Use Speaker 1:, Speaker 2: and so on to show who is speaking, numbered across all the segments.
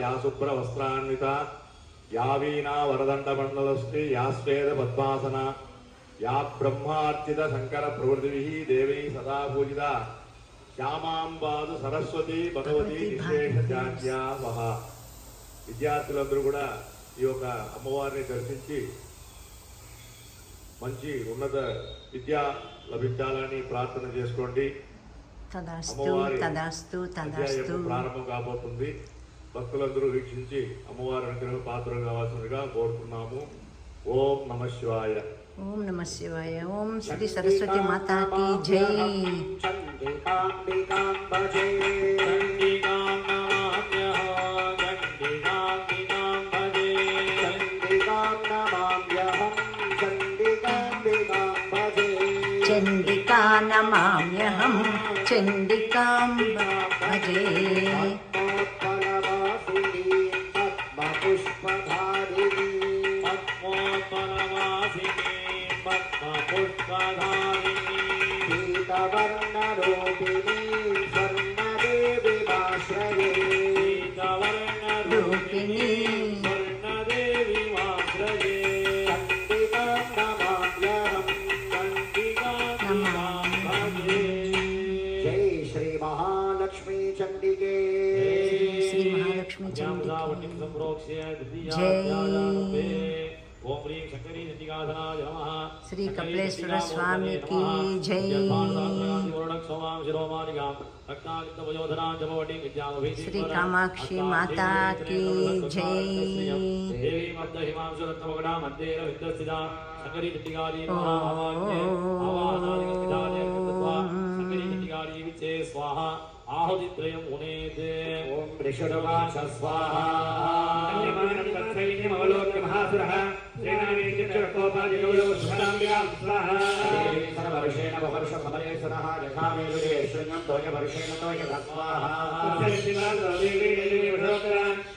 Speaker 1: Yeah శుభ్ర వస్త్రాన్విత యా వీణా వరదండ మండలస్తి యా స్వేద పద్మాసన. యా బ్రహ్మార్చిత శంకర ప్రవృతి దేవీ సదా పూజిత శ్యామాంబాదు సరస్వతి భగవతి విశేష జాత్యా వహ విద్యార్థులందరూ కూడా ఈ యొక్క అమ్మవారిని దర్శించి మంచి ఉన్నత విద్య లభించాలని ప్రార్థన చేసుకోండి. అమ్మవారి ప్రారంభం కాబోతుంది. భక్తులందరూ వీక్షించి అమ్మవారి అనుగ్రహ పాత్ర కావాల్సిందిగా కోరుతున్నాము. ఓం నమ శివాయ.
Speaker 2: ఓం నమ శివాయ. ఓం శ్రీ సరస్వతి మాతాకి జై.
Speaker 3: చండికా నమామ్యహం.
Speaker 2: చండికాం భజే. प्रधारिणी पीतवर्णरूपिणी स्वर्णदेवि
Speaker 1: वाश्रये पीतवर्णरूपिणी स्वर्णदेवि वाश्रये कण्डिकां
Speaker 2: नमाम्यहं कण्डिकां नमाम्ये जय श्री महालक्ष्मी श्रीमहालक्ष्मी चण्डिके
Speaker 1: जय श्री कपिलेश्वर
Speaker 3: स्वामी की जय।
Speaker 4: श्री कामाक्षी माता की जय। स्वाहा
Speaker 3: आहुतित्रयम् उनेते ओम ऋषडवाच स्वाहा। సురః వర్షేణ వర్ష ఫలే సురః యథామేలుగే శృంగం తోయ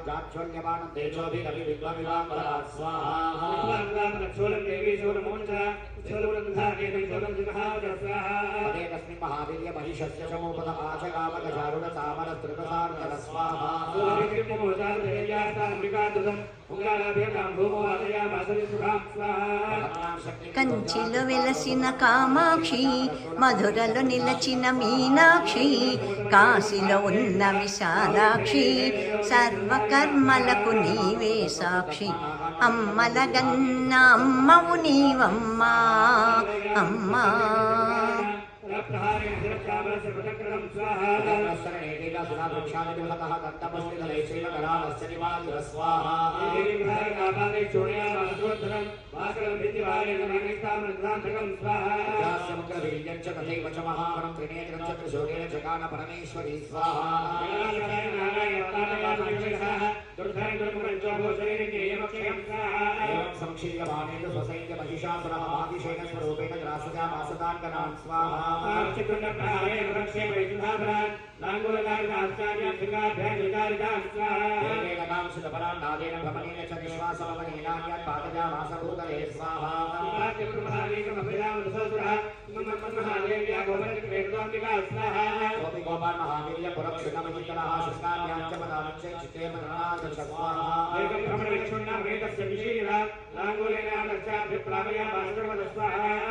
Speaker 3: भद्रकाल्या महासुरः जाच्छ्वल्यमानं तेजोभिरवि विद्वमिवाम्बरात् स्वाहा पदे तस्मिन् महावीर्य महिषस्य चमोपद आचगामगजारुण चामरस्त्रिपसार्धर स्वाहा
Speaker 2: కంచిలో వెలసిన కామాక్షి మధురలో నిలచిన మీనాక్షి కాశీలో ఉన్న విశాలాక్షి సర్వకర్మలకు నీవే సాక్షి అమ్మల గన్న అమ్మవు నీవమ్మా అమ్మా
Speaker 3: प्राप्तहारेण सुरक्षामनस्य पृथक्कृतं स्वाहा शरणेन सुधा प्रक्षामितिमतः कर्तव्यश्रीलयश्रीव करालस्य निवासुर स्वाहा आपादे चूर्णयामासुवर्धनं वासरं भित्तिवारेण मानिष्ठामृतान्धकं स्वाहा समग्रवीर्यञ्च तथैव च महावरं त्रिनेत्रं च त्रिशूरेण जगान परमेश्वरी स्वाहा नारायणाय नारायणाय दुर्धरं दुर्मुखं च भूषणेन ज्ञेयमक्षयं स्वाहा संक्षीलभानेन स्वसैन्यमहिषासुरः आदिशेन स्वरूपेण ग्रासजामासदानगणान् स्वाहा अर्चकुण्डप्रहारे वृक्षे वैष्णवाभरान् लाङ्गुलकारिकाश्चार्यभृगाभ्यधिकारिकान् स्वाहा येन नांसितपरान् नादेन भवनेन च निश्वासभवनेनान्यत् पादजामासभूतले स्वाहा। गोपाल महावीर्य पुरक्षुणमहितनः शुष्काभ्यां च पदानुच्चे चित्ते मननागच्छस्वाहा एकं भ्रमणविक्षुण्णा वेदस्य विषयिरा लाङ्गुलेनादर्शाभिप्रामया भास्करवदस्वाहा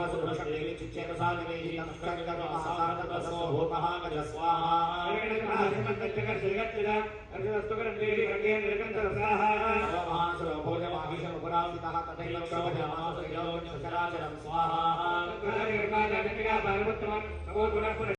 Speaker 3: महासुरो भोजमाहिषमुपरासितः तथैव क्षोभजमासुरिलो चराचरं स्वाहा